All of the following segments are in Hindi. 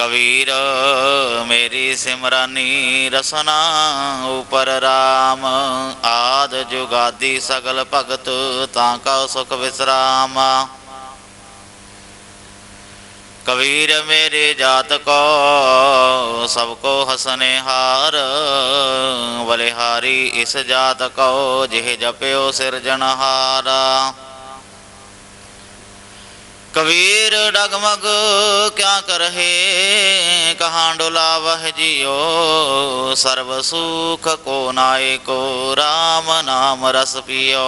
ਕਬੀਰ, ਮੇਰੀ ਸਿਮਰਾਨੀ ਰਸਨਾ ਉਪਰ RAM ਆਦ ਜੁਗਾਦੀ ਸਗਲ ਭਗਤ, ਤਾਂ ਕਾ ਸੁਖ ਵਿਸਰਾਮ। ਕਬੀਰ, ਮੇਰੇ ਜਾਤ ਕੋ, ਸਭ ਕੋ ਹਸਨੇ ਹਾਰ। ਬਲਿਹਾਰੀ ਇਸ ਜਾਤ ਕੋ, ਜਿਹ ਜਪਿਓ ਸਿਰਜਣਹਾਰਾ कबीर डगमग क्या करहे कहाँ डोला वह जियो? सर्व सुख को नाय को राम नाम रस पियो।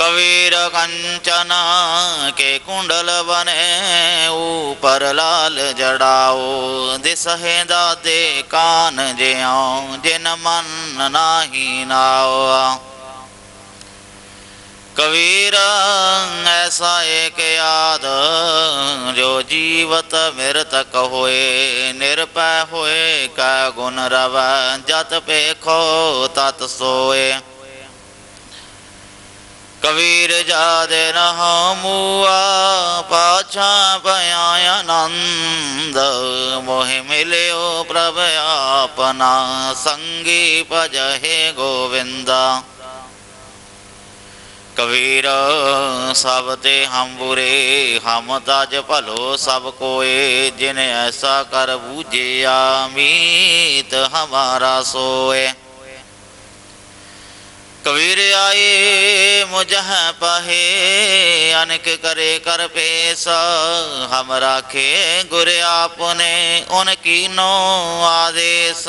कबीर कंचन के कुंडल बने, ऊपर लाल जड़ाओ। दिसहे दादे कान जे जिन मन नाही नाओ। ਕਬੀਰ ਐਸਾ ਏਕ ਯਾਦ ਜੋ ਜੀਵਤ ਮਿਰਤਕ ਹੋਏ ਨਿਰਪੈ ਹੋਏ, ਕਾ ਗੁਣ ਰਵ, ਜਤ ਪੇਖੋ ਤਤ ਸੋਏ। ਕਬੀਰ ਜਾਦ ਨਹ ਮੂਆ, ਪਾਛਾ ਪਿਆ ਆਨੰਦ, ਮੋਹਿ ਮਿਲਿਓ ਪ੍ਰਭ ਆਪਨਾ ਸੰਗੀ ਭਜਹਿ ਗੋਵਿੰਦਾ। ਕਬੀਰ, ਸਭ ਤੇ ਹਮ ਬੁਰੇ, ਹਮ ਤਜ ਭਲੋ ਸਭ ਕੋਏ, ਜਿਨ ਐਸਾ ਕਰ ਬੂਝਿਆ ਮੀਤ ਹਮਾਰਾ ਸੋਏ। ਕਬੀਰ ਆਏ ਮੁਝਹ ਪਹੇ, ਅਨਕ ਕਰੇ ਕਰ ਪੇਸ, ਹਮ ਰਾਖੇ ਗੁਰ ਆਪਨੇ, ਉਨ ਕੀਨੋ ਆਦੇਸ।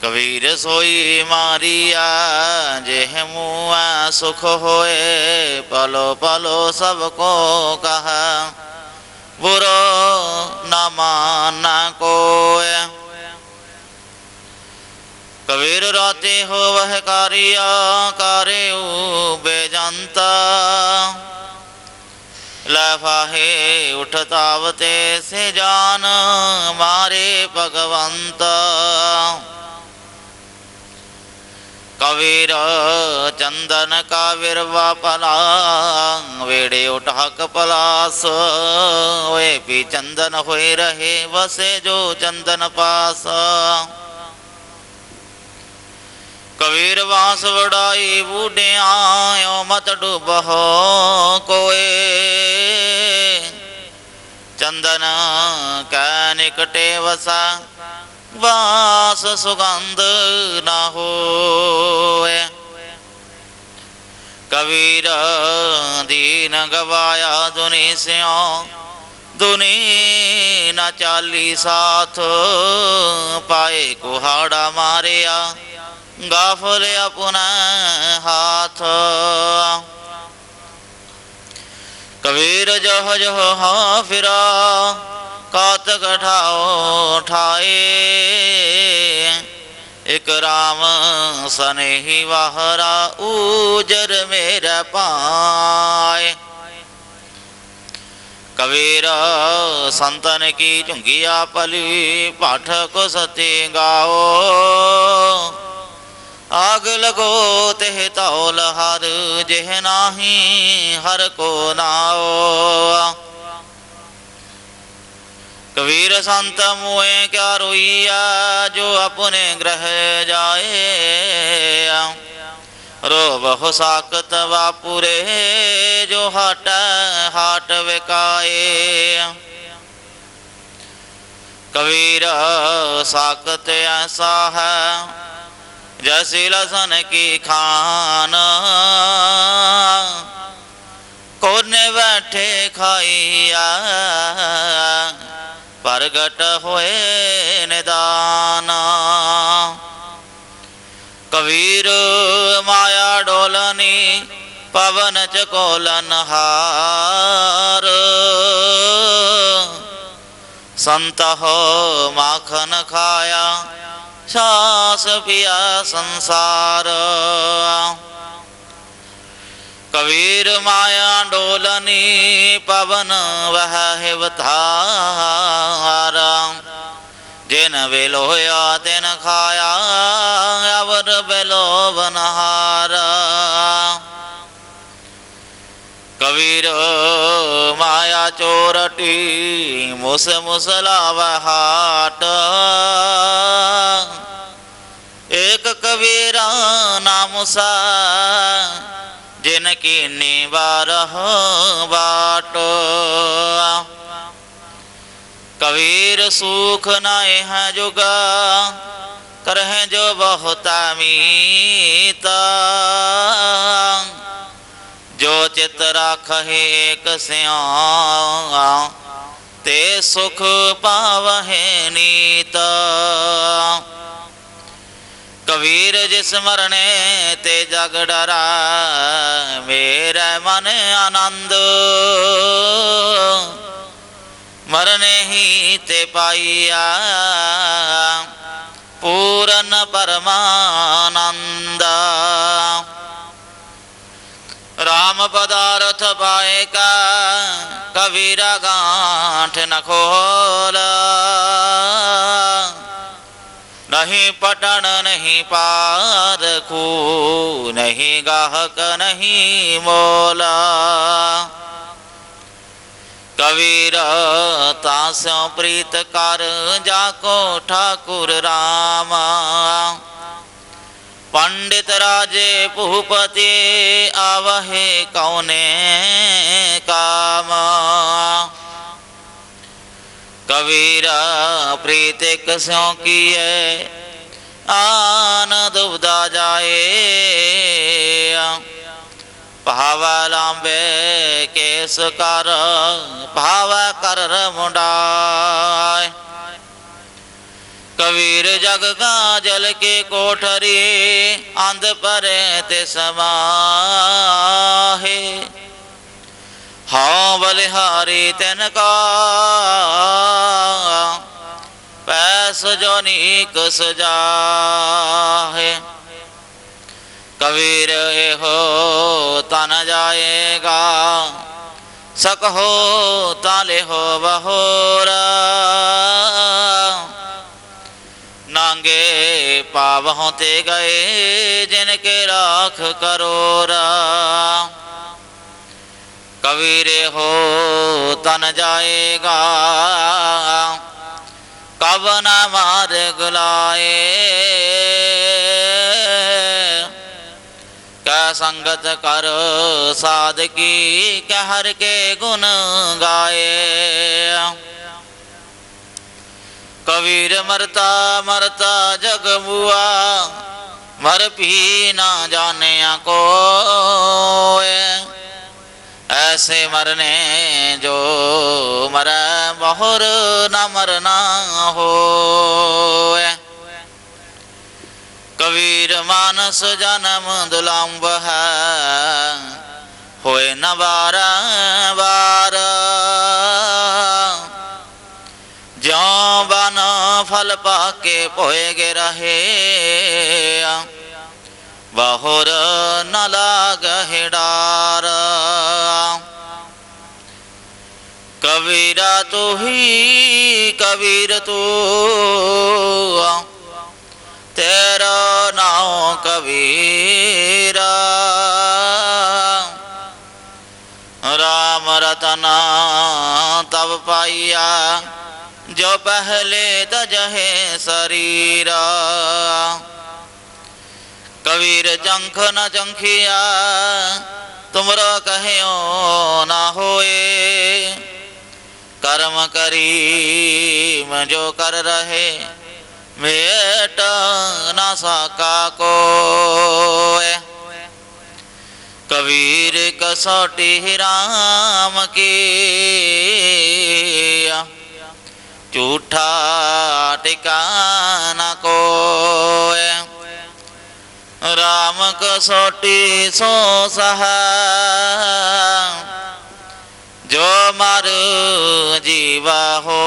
કબીર સોઈ મારિયા જે મુઆ સુખ હોએ પલો પલો સબકો કહા બુરો નમાના કોય કબીર રાતે હો વહ કારિયા કરે બેજંતા લફાહે ઉઠતાવતે સે જાન મારે ભગવંતા ਕਵੀਰ ਚੰਦਨ ਕਾ ਵਿਰਵਾ ਪਲਾਂਗ ਵੇੜੇ ਉਠਾਕ ਪਲਾਸ। ਓਏ ਪੀ ਚੰਦਨ ਹੋਏ ਰਹੇ, ਵਸੇ ਜੋ ਚੰਦਨ ਪਾਸ। ਕਬੀਰ ਵਾਸ ਵੜਾਈ ਬੂਢਿਆ ਓ ਮਤ ਡੁਬਹੋ ਕੋਏ। ਚੰਦਨ ਕੈ ਨਿਕਟੇ ਵਸਾ ਵਾਸ ਸੁਗੰਧ ਨਾ ਹੋਏ ਕਬੀਰ ਦੀਨ ਗਵਾਇਆ ਦੁਨੀ ਸਿਓ ਦੁਨੀ ਨਾ ਚਾਲੀ ਸਾਥ ਪਾਏ ਕੁਹਾੜਾ ਮਾਰਿਆ, ਗਾਫਲ ਆਪਣਾ ਹਾਥ। ਕਬੀਰ ਜਹ ਜਹ ਹਾ ਫਿਰਾ गठाओ ठाए। एक राम सने ही वाहरा ऊजर मेरा पाए। कबीर संतन की चुंगिया पली, पाठक सती गाओ। आग लगो तेह तौल हर जेह नाही हर को नाओ। कबीर संत मुए क्या रोइया जो अपने ग्रह जाए। रो बहु साकत वापुरे जो हट, हाट विकाए कबीर साकत ऐसा है, जैसी लसन की खान। कोने बैठे खाइया ਪ੍ਰਗਟ ਹੋਏ ਨਿਦਾਨ। ਕਬੀਰ ਮਾਇਆ ਡੋਲਨੀ, ਪਵਨ ਚਕੋਲਨ ਹਾਰ। ਸੰਤ ਹੋ ਮਾਖਨ ਖਾਇਆ ਸਾਸ ਪਿਆ ਸੰਸਾਰ। ਕਬੀਰ ਮਾਇਆ ਡੋਲਨੀ ਪਵਨ ਵਹਿ ਵਤਾਰਾ ਜਿਨ ਵੇਲੋਇਆ ਤਿਨ ਖਾਇਆ, ਅਵਰ ਬੇਲੋ ਬਨਹਾਰਾ। ਕਬੀਰ ਮਾਇਆ ਚੋਰਟੀ, ਮੁਸ ਮੁਸਲਾ ਵਹਾਟ ਏਕ ਕਬੀਰਾ ਨਾਮ ਸਾ जिनकी निवारह बाटो। कबीर सुख नाय है जुगा, करह जो बहुत मीता जो चित राख एक स्या ते सुख पावहे नीता। ਕਬੀਰ ਜਿਸ ਮਰਨੇ ਤੇ ਜਗ ਡਰਾ, ਮੇਰੇ ਮਨ ਆਨੰਦ। ਮਰਨੇ ਹੀ ਤੇ ਪਾਈਆ ਪੂਰਨ ਪਰਮਾਨੰਦ। ਰਾਮ ਪਦਾਰਥ ਪਾਏ ਕਾ, ਕਬੀਰਾ ਗਾਂਠ ਨ ਖੋਲ। नहीं पटन, नहीं पार को नहीं गाहक, नहीं मोला। कबीर, तास प्रीत कर जाको ठाकुर रामा। पंडित राजे भूपति आवहे कौने कामा। कबीरा, प्रीत क्यों की है। आन दुबदा जाए। भावा लांबे केस कर, भावा कर मुंडाए। कबीर जग का जल के कोठरी, अंध परे ते समाहे ਹਾਂ ਬਲਿਹਾਰੀ ਤੈਨ ਕਾ। ਪੈਸ ਜੋ ਨੀਕ ਸਜਾਹੇ ਕਬੀਰ ਇਹੋ ਤਨ ਜਾਏਗਾ। ਸਕਹੋ ਤਾਲੇ ਹੋ ਬਹੋਰਾ। ਨਾਂਗੇ ਪਾਵਹੁ ਤੇ ਗਏ ਜਿਨ ਕੇ ਰਾਖ ਕਰੋਰਾ। ਕਬੀਰੇ ਹੋ ਤਨ ਜਾਏਗਾ। ਕਬ ਨਾ ਮਾਰ ਗੁਲਾਏ ਕੈ ਸੰਗਤ ਕਰ, ਸਾਧਕੀ ਕਹਿ ਹਰ ਕੇ ਗੁਣ ਗਾਏ। ਕਬੀਰ ਮਰਤਾ ਮਰਤਾ ਜਗ ਮੁਆ ਮਰ ਪੀ ਨਾ ਜਾਣਿਆ ਕੋਏ। ਐਸੇ ਮਰਨੇ ਜੋ ਮਰੈ ਬਹੁਰ ਨਾ ਮਰਨਾ ਹੋਏ ਕਬੀਰ ਮਾਨਸ ਜਨਮ ਦੁਲੰਬ ਹੈ ਹੋਏ ਨ ਵਾਰ ਵਾਰ ਜਿਉ ਬਨ ਫਲ ਪਾਕੇ ਭੋਏਗੇ ਰਹੇ ਬਹੁਰ ਨ ਲਾਗ ਹਿਡਾਰ कबीरा तो ही, कबीर तो तेरा नाम कबीरा। राम रतना तब पाइया, जो पहले दजहे शरीरा। कबीर जंख न जंखिया, तुमरा कहो ना होए। कर्म करी जो कर रहे, मेट न सका को कबीर कसौटी राम की, झूठा टिकाना को राम कसौटी सो सहा जो मारो जीवा हो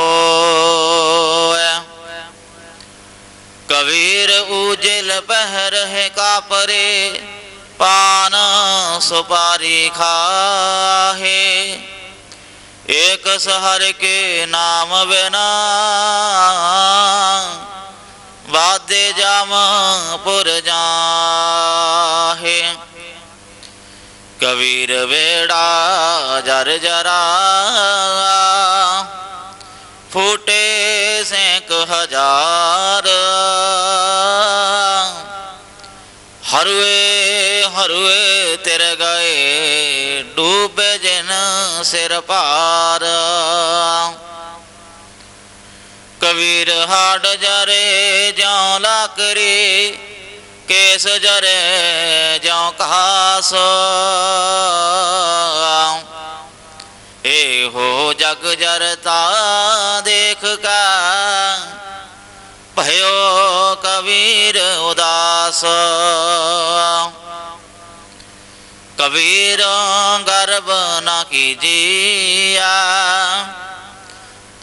कबीर उजल बहर है कापरे, पान सुपारी खाहे। एक शहर के नाम बिना वाद्य जाम पुर जा कबीर बेड़ा जर जरा। फूटे सैक हज़ार। हरुए हरुए तिर गए डूबे जिन सिर पार। कबीर हाड जरे जाओ लाकरी, केस जरे जाओ कहासो जग जरता देख का भयो कबीर उदास कबीर गर्व न कीजिया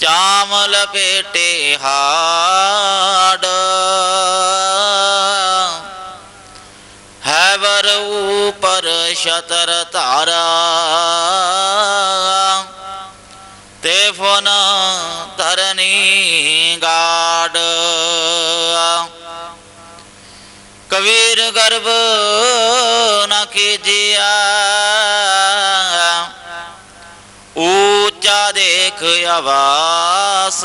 चाम लपेटे हाड है बर ऊपर शतर तारा ਕਬੀਰ ਗਰਭ ਨਾ ਕੀਜਿਆ। ਊਚਾ ਦੇਖ ਆਵਾਸ।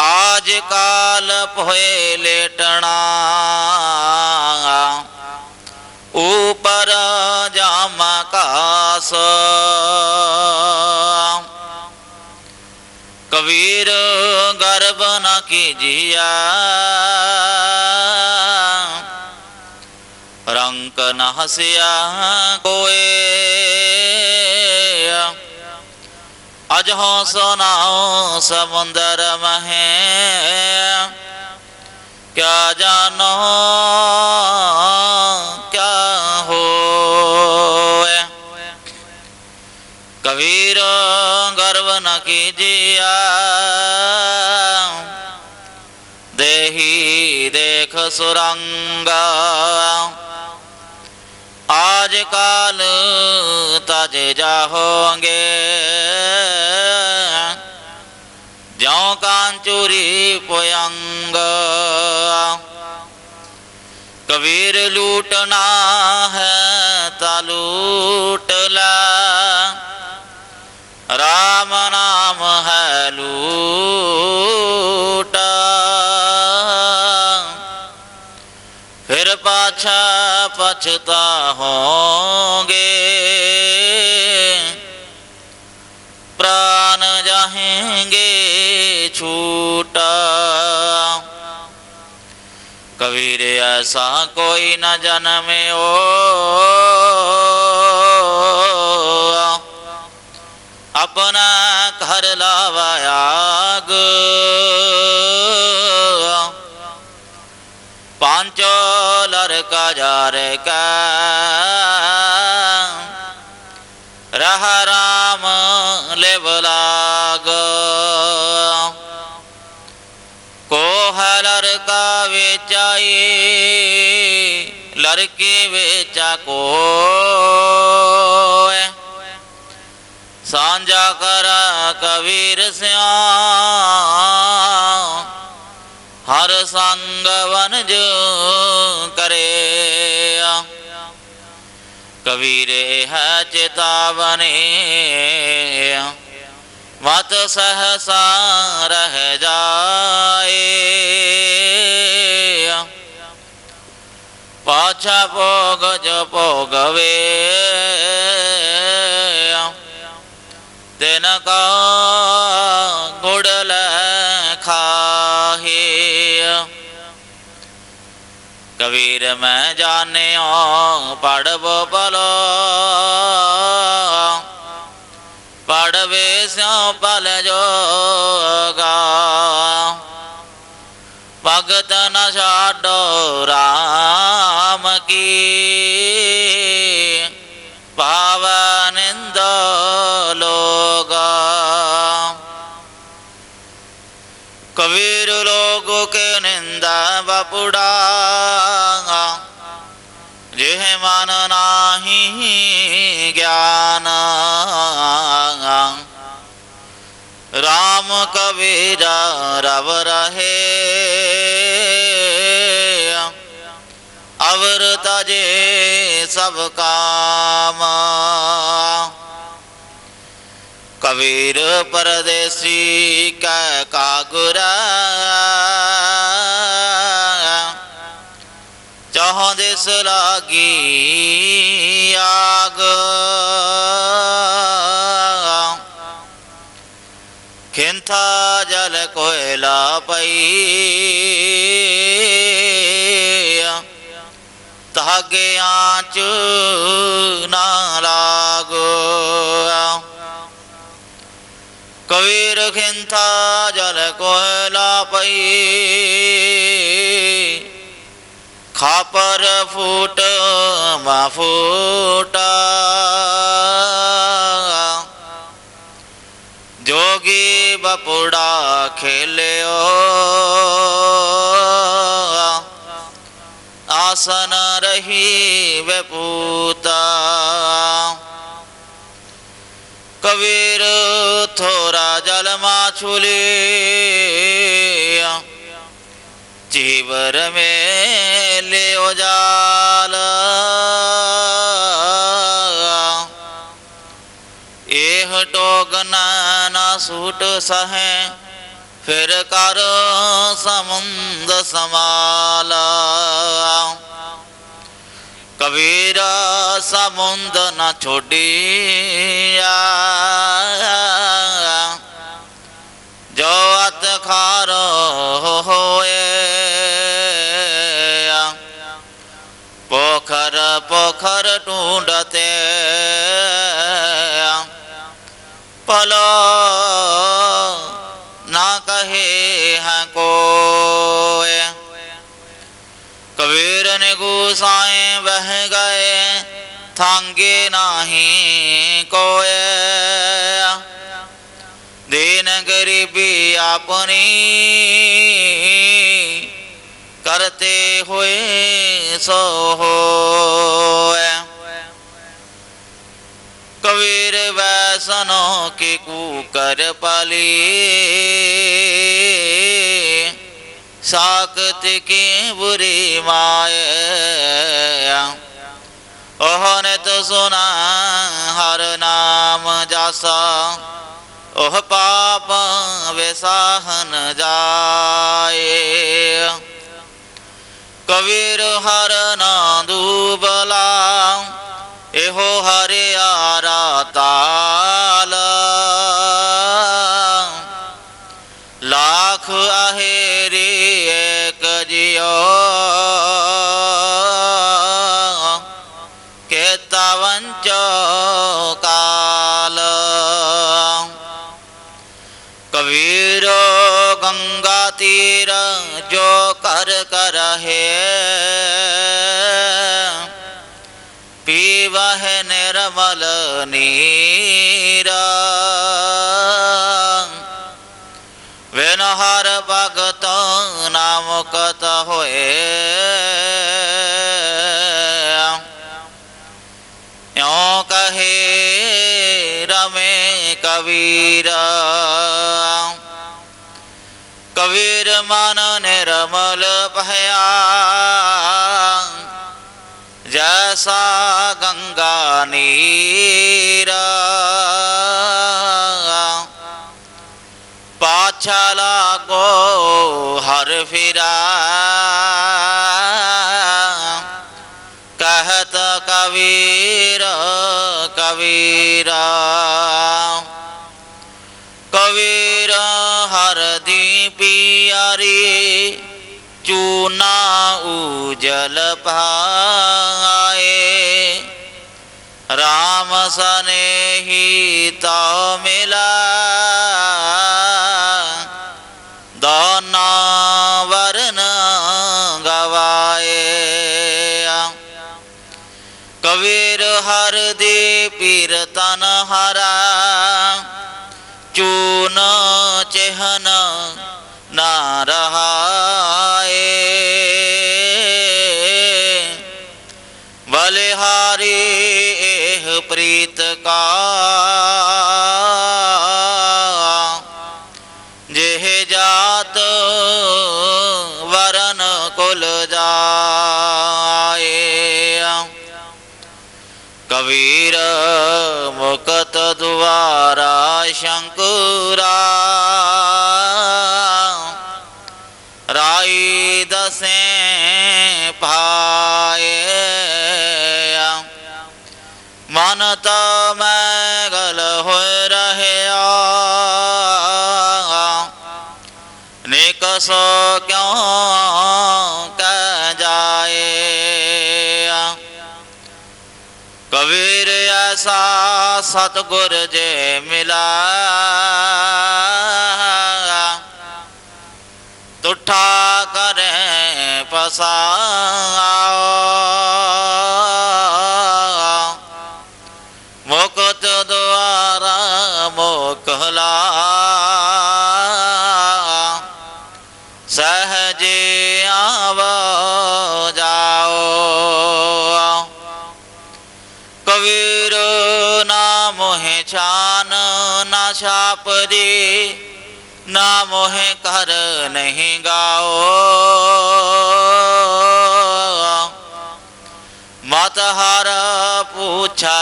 ਆਜ ਕਾਲ ਭੋਏ ਲੇਟਣਾ। ਉਪਰ ਜਾਮ ਕਾਸ। ਕਬੀਰ गर्व न कीजिया। रंक न हसिया कोए। अजहो सोनाओ समुंदर महे क्या जानो सुरंग। आजकल तज जाओगे जो चूरी पयंग। कबीर लूटना है तलूट ला। राम नाम है अच्छा पछता होंगे। प्राण जाएँगे छूटा। कबीर ऐसा कोई न जन्मे ओ। अपना घर लावाया દ્વારકા રહ રામ લેવ લાગ કોહલ રકા વેચાઈ ਲੜਕੇ ਵੇਚਾ ਕੋਏ। ਸਾਂਝਾ ਕਰ ਕਬੀਰ ਸਿਆ ਹਰ ਸੰਗ ਜੋ कबीरे है चेतावनी मत सहसा रह जाए। पाछा भोग जो भोगवे। तिनका कबीर मैं जाने पढ़बो पलो पढ़वे स्यो पल जोगा। भगत न छाडो राम की। पावन लोग। कबीर लोगों के निंदा बपुड़ा। ज्ञान। राम कबीर रव रहे। अवर तजे सब काम। कबीर परदेसी कै कागुरा। ਦਿਸ ਲਾਗੀ ਆਗ। ਖਿੰਥਾ ਜਲ ਕੋਇਲਾ ਪਈ। ਤਾਗੇ ਆਂਚ ਨਾ ਲਾਗੋ। ਕਬੀਰ ਖਿੰਥਾ ਜਲ ਕੋਇਲਾ ਪਈ। खापर फूट मूट जोगी बपुड़ा खेले ओ आसन रही बपूता कबीर थोड़ा जल माछुली ਚੀਵਰ ਮੇ ਲਿਓ ਜਾਲ ਇਹ ਟੋਗਨ ਨਾ ਸੂਟ ਸਹੈ, ਫਿਰ ਕਰ ਸਮੁੰਦ ਸਮਾਲਾ ਕਬੀਰ ਸਮੁੰਦ ਨਾ ਛੋੜਿਆ पोखर ढूंढते पलो ना कहे हैं को कबीर ने गुसाए बह गए, थांगे नाही कोय दीन गरीबी अपनी करते हुए सो हो। की कुकर पली साकत की बुरी माए ओहने तो सुना हर नाम जासा ओह पाप विसाहन जाए कबीर हर ना दूबला ਇਹੋ ਹਰਿਆਰਾ ਤਾਲ एक जियो गंगा तीर जो कर कर है पीवा है निर्मल नीरा। कत हो कहे रमे कबीर। कबीर मन ने रमल भया। जैसा गंगा नीरा। अरे चूना उजल भाए राम सने ही तो मिला। दोना वरन गवाए। कबीर हर दे पीरतन हरा। प्रीत का। जेह जात वरन कुल जाए। कबीर मुकत द्वारा शंकुरा। राई ਕਿਉ ਜਾਏ। ਕਬੀਰ ਐਸਾ ਸਤਗੁਰ ਜੇ ਮਿਲਾ। ਤੁਠਾ सहजे आवो जाओ। कबीर ना मोहे छान, ना छाप दे ना मोहे कर नहीं गाओ। मत हर पूछा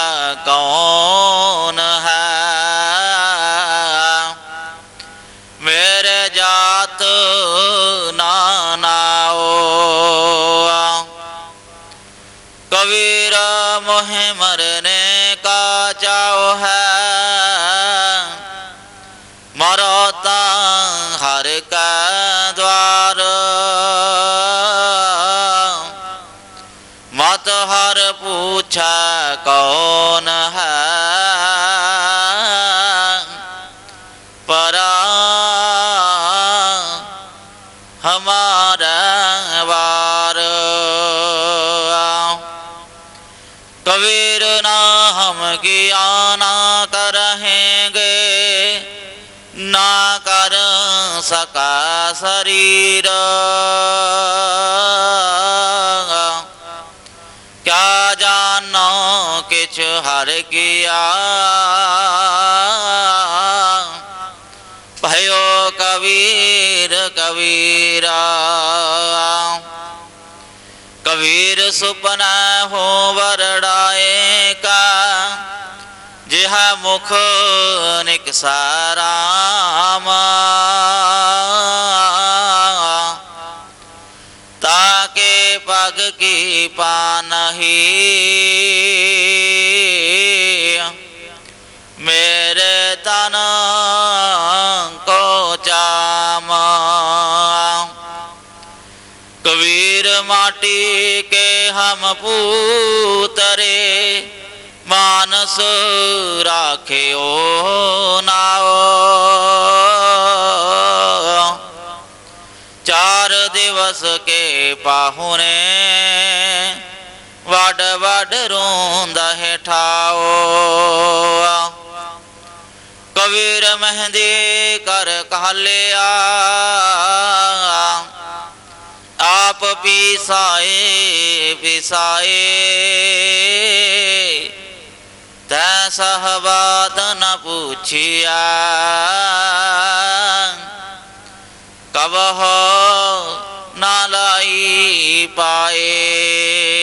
कौन मरने का चाव है। मरोता हर का द्वार। मत हर पूछा हम ज्ञाना करहेंगे ना कर सका शरीर। क्या जानो किछ हर किया। भयो कबीर कबीरा। कबीर सुपना हो वरडाए का मुख निकसाराम ताके पग की पानही मेरे तन को चाम। कबीर माटी के हम पूतरे। ਮਾਨਸ ਰਾਖਿਓ ਨਾਓ। ਚਾਰ ਦਿਵਸ ਕੇ ਪਾਹੁਨੇ ਵਡ ਵਡ ਰੋਂਦਾ ਹੈ ਠਾਓ। ਕਬੀਰ ਮਹਿੰਦੀ ਕਰ ਕਹਲਿਆ। ਆਪ ਪੀਸਾਏ, ਪਿਸਾਏ। ਤੈ ਸਹਵਾਦ ਨ ਪੁੱਛਿਆ। ਕਵਹ ਨਾ ਲਾਈ ਪਾਏ।